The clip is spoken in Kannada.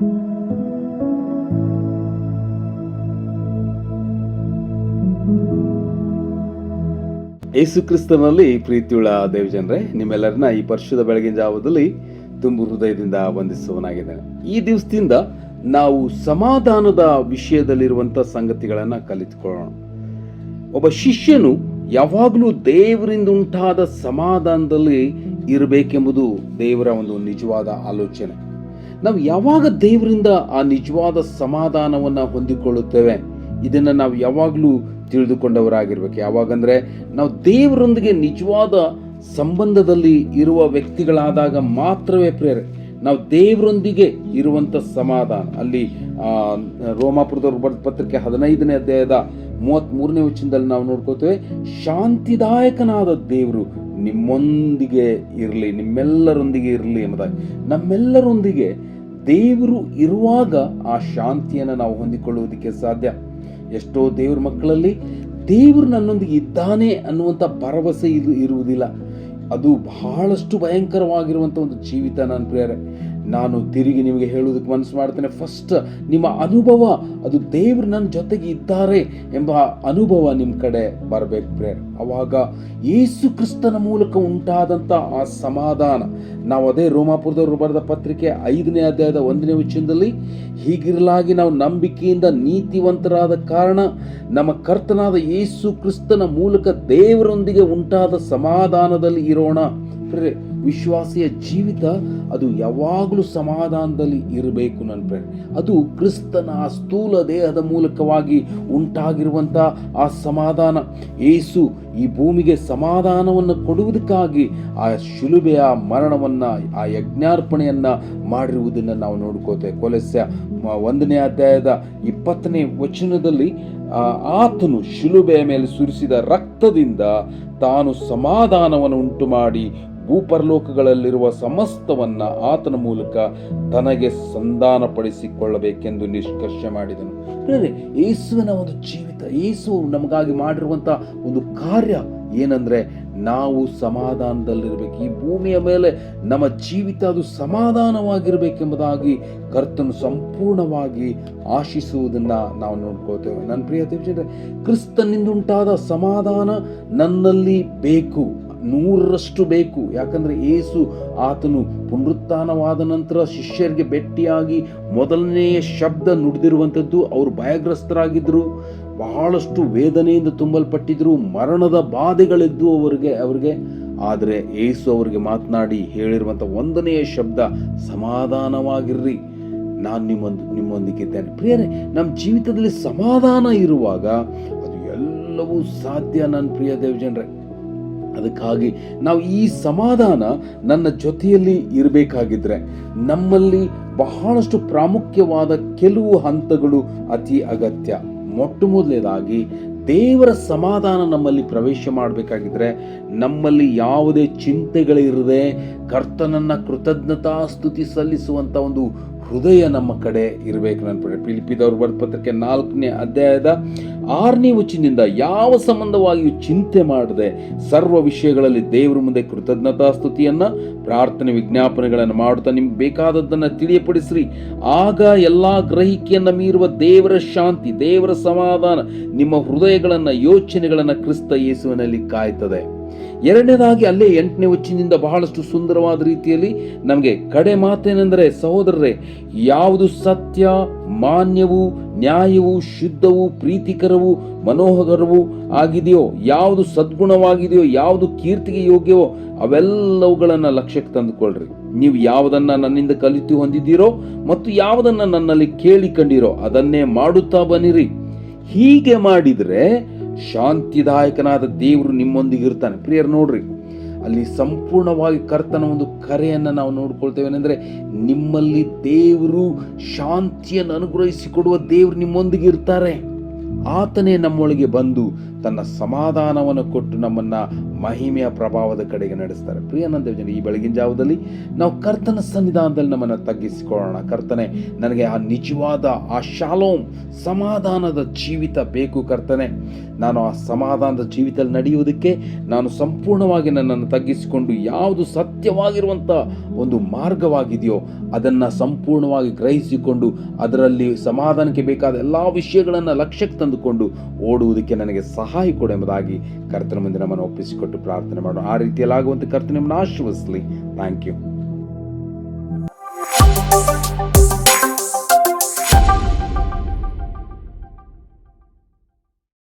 ಯೇಸು ಕ್ರಿಸ್ತನಲ್ಲಿ ಪ್ರೀತಿಯುಳ್ಳ ದೇವಜನರೇ, ನಿಮ್ಮೆಲ್ಲರನ್ನ ಈ ಪರಿಶುದ್ಧ ಬೆಳಗಿನ ಜಾವದಲ್ಲಿ ತುಂಬು ಹೃದಯದಿಂದ ವಂದಿಸುವನಾಗಿದ್ದೇನೆ ಈ ದಿವಸದಿಂದ ನಾವು ಸಮಾಧಾನದ ವಿಷಯದಲ್ಲಿರುವಂಥ ಸಂಗತಿಗಳನ್ನು ಕಲಿತುಕೊಳ್ಳೋಣ. ಒಬ್ಬ ಶಿಷ್ಯನು ಯಾವಾಗಲೂ ದೇವರಿಂದ ಉಂಟಾದ ಸಮಾಧಾನದಲ್ಲಿ ಇರಬೇಕೆಂಬುದು ದೇವರ ಒಂದು ನಿಜವಾದ ಆಲೋಚನೆ. ನಾವು ಯಾವಾಗ ದೇವರಿಂದ ಆ ನಿಜವಾದ ಸಮಾಧಾನವನ್ನು ಹೊಂದಿಕೊಳ್ಳುತ್ತೇವೆ? ಇದನ್ನು ನಾವು ಯಾವಾಗಲೂ ತಿಳಿದುಕೊಂಡವರಾಗಿರ್ಬೇಕು. ಯಾವಾಗಂದ್ರೆ ನಾವು ದೇವರೊಂದಿಗೆ ನಿಜವಾದ ಸಂಬಂಧದಲ್ಲಿ ಇರುವ ವ್ಯಕ್ತಿಗಳಾದಾಗ ಮಾತ್ರವೇ ಪ್ರೇರೆ. ನಾವು ದೇವರೊಂದಿಗೆ ಇರುವಂಥ ಸಮಾಧಾನ. ಅಲ್ಲಿ ಬರೆದ ಪತ್ರಿಕೆ ಹದಿನೈದನೇ ಅಧ್ಯಾಯದ ಮೂವತ್ತ್ಮೂರನೇ ವಚನದಲ್ಲಿ ನಾವು ನೋಡ್ಕೋತೇವೆ ಶಾಂತಿದಾಯಕನಾದ ದೇವರು ನಿಮ್ಮೊಂದಿಗೆ ಇರಲಿ, ನಿಮ್ಮೆಲ್ಲರೊಂದಿಗೆ ಇರಲಿ ಎಂಬುದಾಗಿ. ನಮ್ಮೆಲ್ಲರೊಂದಿಗೆ ದೇವರು ಇರುವಾಗ ಆ ಶಾಂತಿಯನ್ನು ನಾವು ಹೊಂದಿಕೊಳ್ಳುವುದಕ್ಕೆ ಸಾಧ್ಯ. ಎಷ್ಟೋ ದೇವ್ರ ಮಕ್ಕಳಲ್ಲಿ ದೇವರು ನನ್ನೊಂದಿಗೆ ಇದ್ದಾನೆ ಅನ್ನುವಂಥ ಭರವಸೆ ಇದು ಇರುವುದಿಲ್ಲ. ಅದು ಬಹಳಷ್ಟು ಭಯಂಕರವಾಗಿರುವಂಥ ಒಂದು ಜೀವಿತ ನಾನು ಪ್ರಿಯರೇ. ನಾನು ತಿರುಗಿ ನಿಮಗೆ ಹೇಳುವುದಕ್ಕೆ ಮನಸ್ಸು ಮಾಡ್ತೇನೆ. ಫಸ್ಟ್ ನಿಮ್ಮ ಅನುಭವ, ಅದು ದೇವರು ನನ್ನ ಜೊತೆಗೆ ಇದ್ದಾರೆ ಎಂಬ ಅನುಭವ ನಿಮ್ಮ ಕಡೆ ಬರಬೇಕು ಪ್ರೇರ್ ಅವಾಗ ಯೇಸು ಕ್ರಿಸ್ತನ ಮೂಲಕ ಉಂಟಾದಂಥ ಆ ಸಮಾಧಾನ. ನಾವು ಅದೇ ರೋಮಾಪುರದವರು ಬರೆದ ಪತ್ರಿಕೆ ಐದನೇ ಅಧ್ಯಾಯದ ಒಂದನೇ ವಚನದಲ್ಲಿ, ಹೀಗಿರಲಾಗಿ ನಾವು ನಂಬಿಕೆಯಿಂದ ನೀತಿವಂತರಾದ ಕಾರಣ ನಮ್ಮ ಕರ್ತನಾದ ಯೇಸು ಕ್ರಿಸ್ತನ ಮೂಲಕ ದೇವರೊಂದಿಗೆ ಉಂಟಾದ ಸಮಾಧಾನದಲ್ಲಿ ಇರೋಣ. ಪ್ರೇರೆ ವಿಶ್ವಾಸಿಯ ಜೀವಿತ ಅದು ಯಾವಾಗಲೂ ಸಮಾಧಾನದಲ್ಲಿ ಇರಬೇಕು ನನ್ನ ಪ್ರೇರೆ ಅದು ಕ್ರಿಸ್ತನ ಆ ಸ್ಥೂಲ ದೇಹದ ಮೂಲಕವಾಗಿ ಉಂಟಾಗಿರುವಂಥ ಆ ಸಮಾಧಾನ. ಏಸು ಈ ಭೂಮಿಗೆ ಸಮಾಧಾನವನ್ನು ಕೊಡುವುದಕ್ಕಾಗಿ ಆ ಶಿಲುಬೆಯ ಮರಣವನ್ನು, ಆ ಯಜ್ಞಾರ್ಪಣೆಯನ್ನು ಮಾಡಿರುವುದನ್ನು ನಾವು ನೋಡ್ಕೋತೇವೆ. ಕೊಲೆಸ್ಯ ಒಂದನೇ ಅಧ್ಯಾಯದ ಇಪ್ಪತ್ತನೇ ವಚನದಲ್ಲಿ ಆತನು ಶಿಲುಬೆಯ ಮೇಲೆ ಸುರಿಸಿದ ರಕ್ತದಿಂದ ತಾನು ಸಮಾಧಾನವನ್ನು ಉಂಟು ಮಾಡಿ ಭೂಪರಲೋಕಗಳಲ್ಲಿರುವ ಸಮಸ್ತವನ್ನ ಆತನ ಮೂಲಕ ತನಗೆ ಸಂಧಾನಪಡಿಸಿಕೊಳ್ಳಬೇಕೆಂದು ನಿಷ್ಕರ್ಷೆ ಮಾಡಿದನು. ಯೇಸುವಿನ ಒಂದು ಜೀವಿತ, ಯೇಸು ನಮಗಾಗಿ ಮಾಡಿರುವಂತ ಒಂದು ಕಾರ್ಯ ಏನಂದ್ರೆ ನಾವು ಸಮಾಧಾನದಲ್ಲಿರ್ಬೇಕು. ಈ ಭೂಮಿಯ ಮೇಲೆ ನಮ್ಮ ಜೀವಿತ ಅದು ಸಮಾಧಾನವಾಗಿರಬೇಕೆಂಬುದಾಗಿ ಕರ್ತನು ಸಂಪೂರ್ಣವಾಗಿ ಆಶಿಸುವುದನ್ನ ನಾವು ನೋಡ್ಕೋತೇವೆ ನನ್ನ ಪ್ರಿಯ ತಿವೇಶಂದ್ರೆ ಕ್ರಿಸ್ತನಿಂದಂಟಾದ ಸಮಾಧಾನ ನನ್ನಲ್ಲಿ ಬೇಕು. ನೂರರಷ್ಟು ಬೇಕು. ಯಾಕಂದ್ರೆ ಏಸು ಆತನು ಪುನರುತ್ಥಾನವಾದ ನಂತರ ಶಿಷ್ಯರಿಗೆ ಭೇಟಿಯಾಗಿ ಮೊದಲನೆಯ ಶಬ್ದ ನುಡಿದಿರುವಂಥದ್ದು. ಅವರು ಭಯಗ್ರಸ್ತರಾಗಿದ್ದರು. ಬಹಳಷ್ಟು ವೇದನೆಯಿಂದ ತುಂಬಲ್ಪಟ್ಟಿದ್ದರು. ಮರಣದ ಬಾಧೆಗಳಿದ್ದು ಅವರಿಗೆ ಅವರಿಗೆ. ಆದರೆ ಏಸು ಅವರಿಗೆ ಮಾತನಾಡಿ ಹೇಳಿರುವಂಥ ಒಂದನೆಯ ಶಬ್ದ, ಸಮಾಧಾನವಾಗಿರ್ರಿ. ನಾನು ನಿಮ್ಮೊಂದು ನಿಮ್ಮೊಂದಿಗಿದ್ದೇನೆ ಪ್ರಿಯರೇ ನಮ್ಮ ಜೀವಿತದಲ್ಲಿ ಸಮಾಧಾನ ಇರುವಾಗ ಅದು ಎಲ್ಲವೂ ಸಾಧ್ಯ. ನನ್ನ ಪ್ರಿಯ ದೇವಜನರೇ ಅದಕ್ಕಾಗಿ ನಾವು ಈ ಸಮಾಧಾನ ನನ್ನ ಜೊತೆಯಲ್ಲಿ ಇರಬೇಕಾಗಿದ್ರೆ ನಮ್ಮಲ್ಲಿ ಬಹಳಷ್ಟು ಪ್ರಾಮುಖ್ಯವಾದ ಕೆಲವು ಹಂತಗಳು ಅತಿ ಅಗತ್ಯ. ಮೊಟ್ಟ ಮೊದಲನೇದಾಗಿ ದೇವರ ಸಮಾಧಾನ ನಮ್ಮಲ್ಲಿ ಪ್ರವೇಶ ಮಾಡಬೇಕಾಗಿದ್ರೆ ನಮ್ಮಲ್ಲಿ ಯಾವುದೇ ಚಿಂತೆಗಳಿರದೆ ಕರ್ತನನ್ನ ಕೃತಜ್ಞತಾ ಸ್ತುತಿ ಸಲ್ಲಿಸುವಂತ ಒಂದು ಹೃದಯ ನಮ್ಮ ಕಡೆ ಇರಬೇಕು ನನ್ನ ಪಿಲಿಪಿದವ್ರು ಬರೆದ ಪತ್ರಕ್ಕೆ ನಾಲ್ಕನೇ ಅಧ್ಯಾಯದ ಆರನೇ ವಚನದಿಂದ ಯಾವ ಸಂಬಂಧವಾಗಿಯೂ ಚಿಂತೆ ಮಾಡದೆ ಸರ್ವ ವಿಷಯಗಳಲ್ಲಿ ದೇವರ ಮುಂದೆ ಕೃತಜ್ಞತಾ ಸ್ತುತಿಯನ್ನ, ಪ್ರಾರ್ಥನೆ ವಿಜ್ಞಾಪನೆಗಳನ್ನು ಮಾಡುತ್ತಾ ನಿಮ್ಗೆ ಬೇಕಾದದ್ದನ್ನು ತಿಳಿಯಪಡಿಸ್ರಿ. ಆಗ ಎಲ್ಲಾ ಗ್ರಹಿಕೆಯನ್ನು ಮೀರುವ ದೇವರ ಶಾಂತಿ, ದೇವರ ಸಮಾಧಾನ ನಿಮ್ಮ ಹೃದಯಗಳನ್ನ ಯೋಚನೆಗಳನ್ನ ಕ್ರಿಸ್ತ ಯೇಸುವಿನಲ್ಲಿ ಕಾಯ್ತದೆ. ಎರಡನೇದಾಗಿ ಅಲ್ಲೇ ಎಂಟನೇ ವಚನದಿಂದ ಬಹಳಷ್ಟು ಸುಂದರವಾದ ರೀತಿಯಲ್ಲಿ ನಮಗೆ ಕಡೆ ಮಾತೇನೆಂದರೆ, ಸಹೋದರರೇ, ಯಾವುದು ಸತ್ಯ, ಮಾನ್ಯವು, ನ್ಯಾಯವು, ಶುದ್ಧವು, ಪ್ರೀತಿಕರವು, ಮನೋಹರವು ಆಗಿದೆಯೋ, ಯಾವುದು ಸದ್ಗುಣವಾಗಿದೆಯೋ, ಯಾವುದು ಕೀರ್ತಿಗೆ ಯೋಗ್ಯವೋ, ಅವೆಲ್ಲವುಗಳನ್ನು ಲಕ್ಷ್ಯಕ್ಕೆ ತಂದುಕೊಳ್ಳ್ರಿ ನೀವು ಯಾವುದನ್ನ ನನ್ನಿಂದ ಕಲಿತು ಹೊಂದಿದ್ದೀರೋ ಮತ್ತು ಯಾವುದನ್ನ ನನ್ನಲ್ಲಿ ಕೇಳಿಕೊಂಡಿರೋ ಅದನ್ನೇ ಮಾಡುತ್ತಾ ಬನ್ನಿರಿ. ಹೀಗೆ ಮಾಡಿದ್ರೆ ಶಾಂತಿದಾಯಕನಾದ ದೇವರು ನಿಮ್ಮೊಂದಿಗೆ ಇರ್ತಾನೆ ಪ್ರಿಯರ್, ನೋಡ್ರಿ, ಅಲ್ಲಿ ಸಂಪೂರ್ಣವಾಗಿ ಕರ್ತನ ಒಂದು ಕರೆಯನ್ನು ನಾವು ನೋಡ್ಕೊಳ್ತೇವೆ. ಏನಂದ್ರೆ, ನಿಮ್ಮಲ್ಲಿ ದೇವರು ಶಾಂತಿಯನ್ನು ಅನುಗ್ರಹಿಸಿಕೊಡುವ ದೇವರು ನಿಮ್ಮೊಂದಿಗೆ ಇರ್ತಾರೆ ಆತನೇ ನಮ್ಮೊಳಗೆ ಬಂದು ತನ್ನ ಸಮಾಧಾನವನ್ನು ಕೊಟ್ಟು ನಮ್ಮನ್ನ ಮಹಿಮೆಯ ಪ್ರಭಾವದ ಕಡೆಗೆ ನಡೆಸ್ತಾರೆ. ಪ್ರಿಯಾನಂದ ಯೋಜನೆ ಈ ಬೆಳಗಿನ ಜಾವದಲ್ಲಿ ನಾವು ಕರ್ತನ ಸನ್ನಿಧಾನದಲ್ಲಿ ನಮ್ಮನ್ನು ತಗ್ಗಿಸಿಕೊಳ್ಳೋಣ. ಕರ್ತನೆ, ನನಗೆ ಆ ನಿಜವಾದ, ಆ ಶಾಲೋಮ್ ಸಮಾಧಾನದ ಜೀವಿತ ಬೇಕು ಕರ್ತನೆ. ನಾನು ಆ ಸಮಾಧಾನದ ಜೀವಿತದಲ್ಲಿ ನಡೆಯುವುದಕ್ಕೆ ನಾನು ಸಂಪೂರ್ಣವಾಗಿ ನನ್ನನ್ನು ತಗ್ಗಿಸಿಕೊಂಡು ಯಾವುದು ಸತ್ಯವಾಗಿರುವಂಥ ಒಂದು ಮಾರ್ಗವಾಗಿದೆಯೋ ಅದನ್ನು ಸಂಪೂರ್ಣವಾಗಿ ಗ್ರಹಿಸಿಕೊಂಡು ಅದರಲ್ಲಿ ಸಮಾಧಾನಕ್ಕೆ ಬೇಕಾದ ಎಲ್ಲ ವಿಷಯಗಳನ್ನು ಲಕ್ಷ್ಯಕ್ಕೆ ತಂದುಕೊಂಡು ಓಡುವುದಕ್ಕೆ ನನಗೆ ಸಹಾಯ ಕೊಡು ಎಂಬುದಾಗಿ ಕರ್ತನ ಮುಂದೆ ನಮ್ಮನ್ನು ಒಪ್ಪಿಸಿಕೊಟ್ಟು ಪ್ರಾರ್ಥನೆ ಮಾಡೋ. ಆ ರೀತಿಯಲ್ಲಿ ಆಗುವಂತೆ ಕರ್ತನ ನಮ್ಮನ್ನು ಆಶೀರ್ವದಿಸಲಿ. Thank you